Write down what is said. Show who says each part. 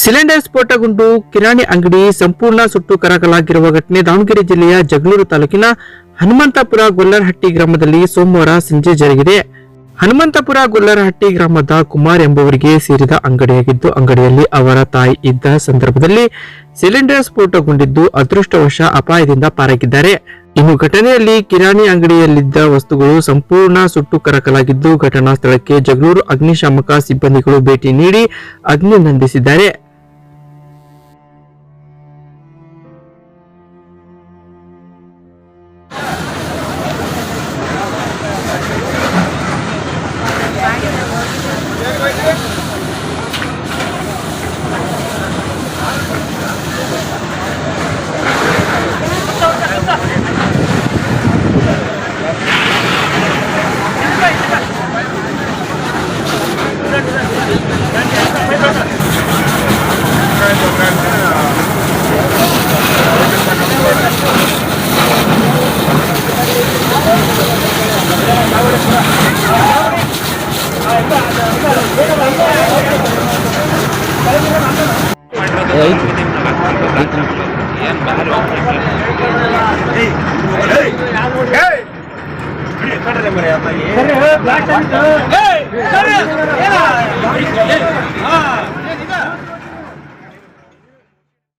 Speaker 1: Cylinder ಸ್ಫೋಟಗೊಂಡು ಕಿರಾಣಿ ಅಂಗಡಿ ಸಂಪೂರ್ಣ ಸುಟ್ಟು ಕರಕಲಾಗಿರುವ ಘಟನೆ ದಾವಣಗೆರೆ ಜಿಲ್ಲೆಯ ಜಗಳೂರು ತಾಲೂಕಿನ ಹನುಮಂತಪುರ ಗೊಲ್ಲರಹಟ್ಟಿ ಗ್ರಾಮದಲ್ಲಿ ಸೋಮವಾರ ಸಂಜೆ ಜರುಗಿದೆ. ಹನುಮಂತಪುರ ಗೊಲ್ಲರಹಟ್ಟಿ ಗ್ರಾಮದ ಕುಮಾರ್ ಎಂಬುವರಿಗೆ ಸೇರಿದ ಅಂಗಡಿಯಾಗಿದ್ದು, ಅಂಗಡಿಯಲ್ಲಿ ಅವರ ತಾಯಿ ಇದ್ದ ಸಂದರ್ಭದಲ್ಲಿ ಸಿಲಿಂಡರ್ ಸ್ಫೋಟಗೊಂಡಿದ್ದು, ಅದೃಷ್ಟವಶ ಅಪಾಯದಿಂದ ಪಾರಾಗಿದ್ದಾರೆ. ಇನ್ನು ಘಟನೆಯಲ್ಲಿ ಕಿರಾಣಿ ಅಂಗಡಿಯಲ್ಲಿದ್ದ ವಸ್ತುಗಳು ಸಂಪೂರ್ಣ ಸುಟ್ಟು ಕರಕಲಾಗಿದ್ದು ಘಟನಾ ಸ್ಥಳಕ್ಕೆ ಜಗಳೂರು ಅಗ್ನಿಶಾಮಕ ಸಿಬ್ಬಂದಿಗಳು ಭೇಟಿ ನೀಡಿ ಅಗ್ನಿ ನಂದಿಸಿದ್ದಾರೆ. ಬರ್ರಿ ಬ್ಲಾಕ್